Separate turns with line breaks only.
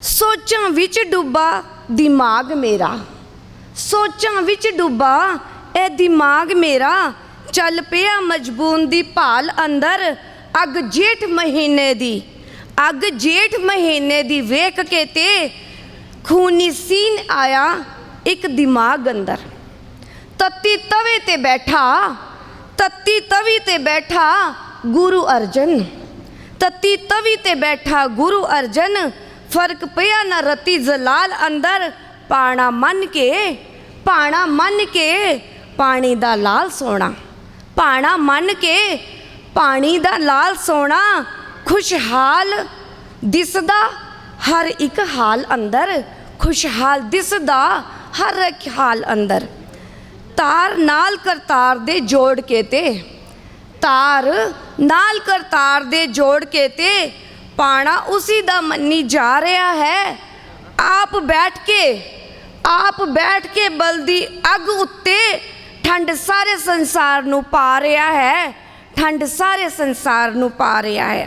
ਸੋਚਾਂ ਵਿੱਚ ਡੁੱਬਾ ਦਿਮਾਗ ਮੇਰਾ। ਸੋਚਾਂ ਵਿੱਚ ਡੁੱਬਾ ਇਹ ਦਿਮਾਗ ਮੇਰਾ। ਚੱਲ ਪਿਆ ਮਜਬੂਨ ਦੀ ਭਾਲ ਅੰਦਰ ਅੱਗ ਜੇਠ ਮਹੀਨੇ ਦੀ। ਅੱਗ ਜੇਠ ਮਹੀਨੇ ਦੀ ਵੇਖ ਕੇ ਤੇ ਖੂਨੀ ਸੀਨ ਆਇਆ ਇੱਕ ਦਿਮਾਗ ਅੰਦਰ। ਤੱਤੀ ਤਵੇ ਤੇ ਬੈਠਾ, ਤੱਤੀ ਤਵੀ ਤੇ ਬੈਠਾ ਗੁਰੂ ਅਰਜਨ। ਤੱਤੀ ਤਵੀ ਤੇ ਬੈਠਾ ਗੁਰੂ ਅਰਜਨ ਫ਼ਰਕ ਪਿਆ ਨਾ ਰਤੀ ਜ਼ਲਾਲ ਅੰਦਰ, ਪਾਣਾ ਮੰਨ ਕੇ, ਪਾਣਾ ਮੰਨ ਕੇ ਪਾਣੀ ਦਾ ਲਾਲ ਸੋਨਾ ਪਾਣਾ ਮੰਨ ਕੇ ਪਾਣੀ ਦਾ ਲਾਲ ਸੋਨਾ ਖੁਸ਼ਹਾਲ ਦਿਸਦਾ ਹਰ ਇੱਕ ਹਾਲ ਅੰਦਰ, ਖੁਸ਼ਹਾਲ ਦਿਸਦਾ ਹਰ ਇੱਕ ਹਾਲ ਅੰਦਰ। ਤਾਰ ਨਾਲ ਕਰਤਾਰ ਦੇ ਜੋੜ ਕੇ ਤੇ, ਤਾਰ ਨਾਲ ਕਰਤਾਰ ਦੇ ਜੋੜ ਕੇ ਤੇ ਪਾਣਾ ਉਸੀ ਦਾ ਮੰਨੀ ਜਾ ਰਿਹਾ ਹੈ। ਆਪ ਬੈਠ ਕੇ, ਆਪ ਬੈਠ ਕੇ ਬਲਦੀ ਅੱਗ ਉੱਤੇ ਠੰਡ ਸਾਰੇ ਸੰਸਾਰ ਨੂੰ ਪਾ ਰਿਹਾ ਹੈ। ਠੰਡ ਸਾਰੇ ਸੰਸਾਰ ਨੂੰ ਪਾ ਰਿਹਾ ਹੈ।